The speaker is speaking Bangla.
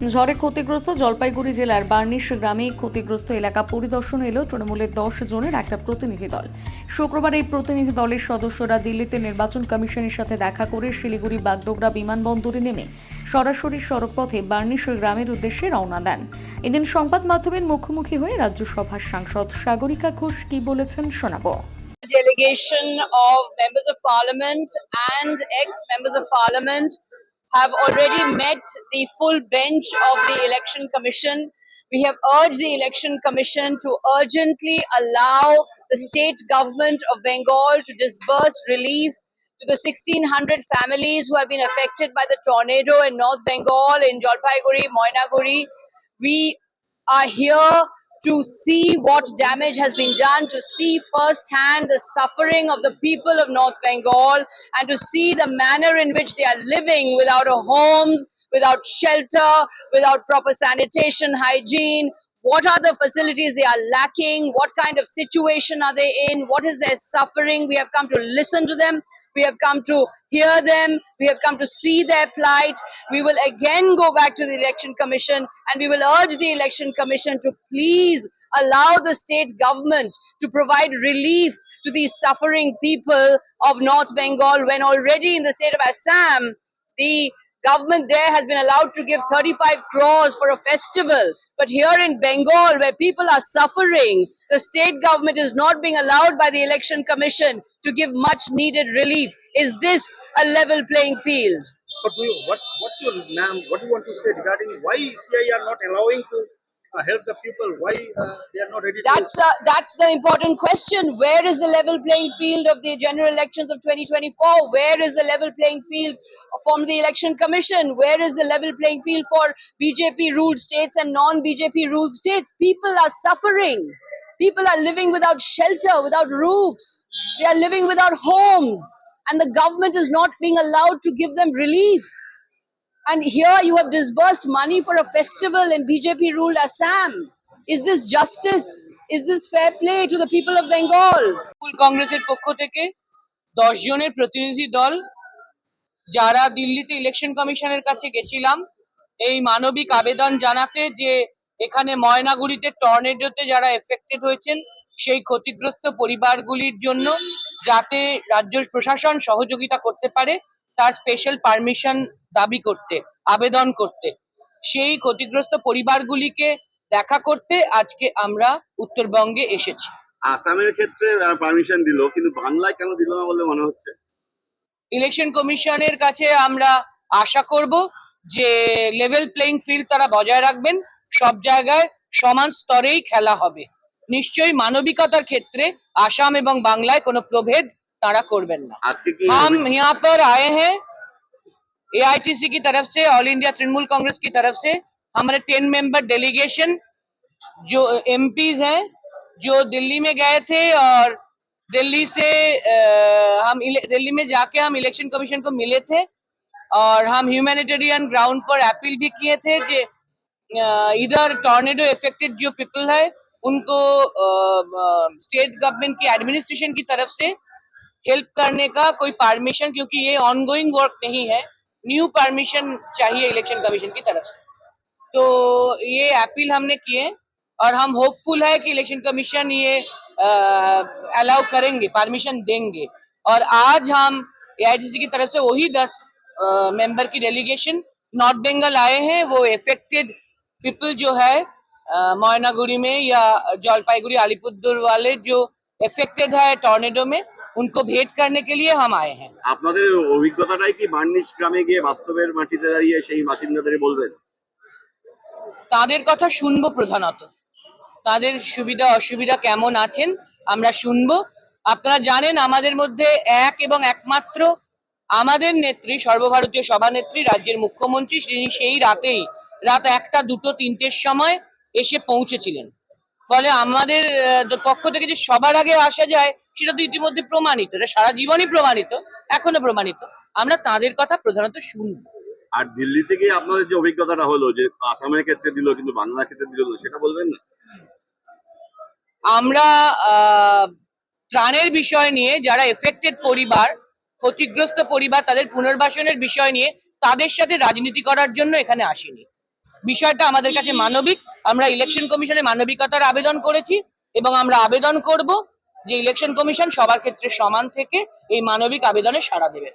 ঝড়ে ক্ষতিগ্রস্ত জলপাইগুড়ি জেলার বার্নিশ গ্রামে ক্ষতিগ্রস্ত এলাকা পরিদর্শন এলো তৃণমূলের দশ জনের একটা প্রতিনিধি দল। শুক্রবার এই প্রতিনিধি দলের সদস্যরা দিল্লিতে নির্বাচন কমিশনের সাথে দেখা করে শিলিগুড়ি বাগডোগরা বিমানবন্দরে নেমে সরাসরি সড়কপথে বার্নিশ গ্রামের উদ্দেশ্যে রওনা দেন। এদিন সংবাদ মাধ্যমের মুখোমুখি হয়ে রাজ্যসভার সাংসদ সাগরিকা ঘোষ কি বলেছেন শোনাবো। Delegation of members of parliament and ex-members of parliament have already met the full bench of the election commission. We have urged the election commission to urgently allow the state government of Bengal to disburse relief to the 1600 families who have been affected by the tornado in North Bengal, in Jalpaiguri, Moinaguri. We are here to see what damage has been done, to see firsthand the suffering of the people of North Bengal, and to see the manner in which they are living without a homes, without shelter, without proper sanitation, hygiene. What are the facilities they are lacking? What kind of situation are they in? What is their suffering? We have come to listen to them. We have come to hear them. We have come to see their plight. We will again go back to the Election Commission and we will urge the Election Commission to please allow the state government to provide relief to these suffering people of North Bengal when already in the state of Assam, the government there has been allowed to give 35 crores for a festival. But here in Bengal, where people are suffering, the state government is not being allowed by the Election Commission to give much needed relief. Is this a level playing field? Do you, what what's your ma'am? What do you want to say regarding why ECI are not allowing to help the people? Why uh, they are not ready That's to? uh, that's the important question. Where is the level playing field of the general elections of 2024? Where is the level playing field from the election commission? Where is the level playing field for BJP ruled states and non-BJP ruled states? People are suffering. People are living without shelter, without roofs. They are living without homes, and the government is not being allowed to give them relief. And here you have disbursed money for a festival in BJP ruled Assam. Is this justice? Is this fair play to the people of Bengal? Trinamool কংগ্রেসের পক্ষ থেকে দশ জনের প্রতিনিধি দল, যারা দিল্লিতে ইলেকশন কমিশনের কাছে গেছিলাম, এই মানবিক আবেদন জানাতে যে এখানে ময়নাগুড়িতে টর্নেডোতে যারা এফেক্টেড হয়েছেন, সেই ক্ষতিগ্রস্ত পরিবারগুলির জন্য যাতে রাজ্য প্রশাসন সহযোগিতা করতে পারে তার স্পেশাল পারমিশন দাবি করতে আবেদন করতে। সেই ক্ষতিগ্রস্ত পরিবারগুলিকে দেখা করতে আজকে আমরা উত্তরবঙ্গে এসেছি। আসামের ক্ষেত্রে পারমিশন দিল কিন্তু বাংলায় কেন দিল না বলে মনে হচ্ছে? ইলেকশন কমিশনের কাছে আমরা আশা করব যে লেভেল প্লেইং ফিল্ড তারা বজায় রাখবেন। সব জায়গায় সমান স্তরেই খেলা হবে। নিশ্চয়ই মানবিকতার ক্ষেত্রে আসাম এবং বাংলায় কোনো প্রভেদ ताड़ा करबें ना। हम यहाँ पर आए हैं एआईटीसी की तरफ़ से ऑल इंडिया तृणमूल कांग्रेस की तरफ़ से। हमारे टेन मेंबर डेलीगेशन जो एम हैं जो दिल्ली में गए थे और दिल्ली से आ, हम दिल्ली में जाके हम इलेक्शन कमीशन को मिले थे और हम ह्यूमैनिटेरियन ग्राउंड पर अपील भी किए थे जे इधर टॉर्नेडो इफेक्टेड जो पीपल है उनको स्टेट गवर्नमेंट की एडमिनिस्ट्रेशन की तरफ़ से हेल्प करने का कोई परमिशन क्योंकि ये ऑनगोइंग वर्क नहीं है। न्यू परमिशन चाहिए इलेक्शन कमीशन की तरफ़ से। तो ये अपील हमने किए और हम होपफुल है कि इलेक्शन कमीशन ये अलाउ करेंगे परमिशन देंगे। और आज हम एआईटीसी की तरफ़ से वही दस मेंबर की डेलीगेशन नॉर्थ बंगाल आए हैं। वो इफेक्टेड पीपल जो है मोयनागुड़ी में या जलपाईगुड़ी अलीपुरदुर वाले जो इफेक्टेड है टॉर्नेडो में উনকো ভেট করনে কে লিয়ে হাম আয়ে হ্যাঁ আপনাদের অভিজ্ঞতাটাই কি বার্নিশ গ্রামে গিয়ে বাস্তবের মাটিতে দাঁড়িয়ে সেই বাসিন্দাদের বলবেন? তাদের কথা শুনব প্রধানত। তাদের সুবিধা অসুবিধা কেমন আছেন আমরা শুনব। আপনারা জানেন আমাদের মধ্যে এক এবং একমাত্র আমাদের নেত্রী সর্বভারতীয় সভানেত্রী রাজ্যের মুখ্যমন্ত্রী তিনি সেই রাতেই রাত একটা দুটো তিনটের সময় এসে পৌঁছেছিলেন। ফলে আমাদের পক্ষ থেকে যে সবার আগে আসা যায় সেটা তো ইতিমধ্যে প্রমাণিত। এটা সারা জীবনই প্রমাণিত এখনও প্রমাণিত। আমরা তাদের কথা প্রধানত শুনব। আর দিল্লি থেকে আপনাদের যে অভিজ্ঞতাটা হলো যে আসামের ক্ষেত্রে দিল কিন্তু বাংলার ক্ষেত্রে দিল সেটা বলবেন না? আমরা আহ, ত্রাণের বিষয় নিয়ে যারা এফেক্টেড পরিবার ক্ষতিগ্রস্ত পরিবার তাদের পুনর্বাসনের বিষয় নিয়ে তাদের সাথে রাজনীতি করার জন্য এখানে আসিনি। বিষয়টা আমাদের কাছে মানবিক। আমরা ইলেকশন কমিশনে মানবিকতার আবেদন করেছি এবং আমরা আবেদন করব যে ইলেকশন কমিশন সবার ক্ষেত্রে সমান থেকে এই মানবিক আবেদনে সাড়া দেবে।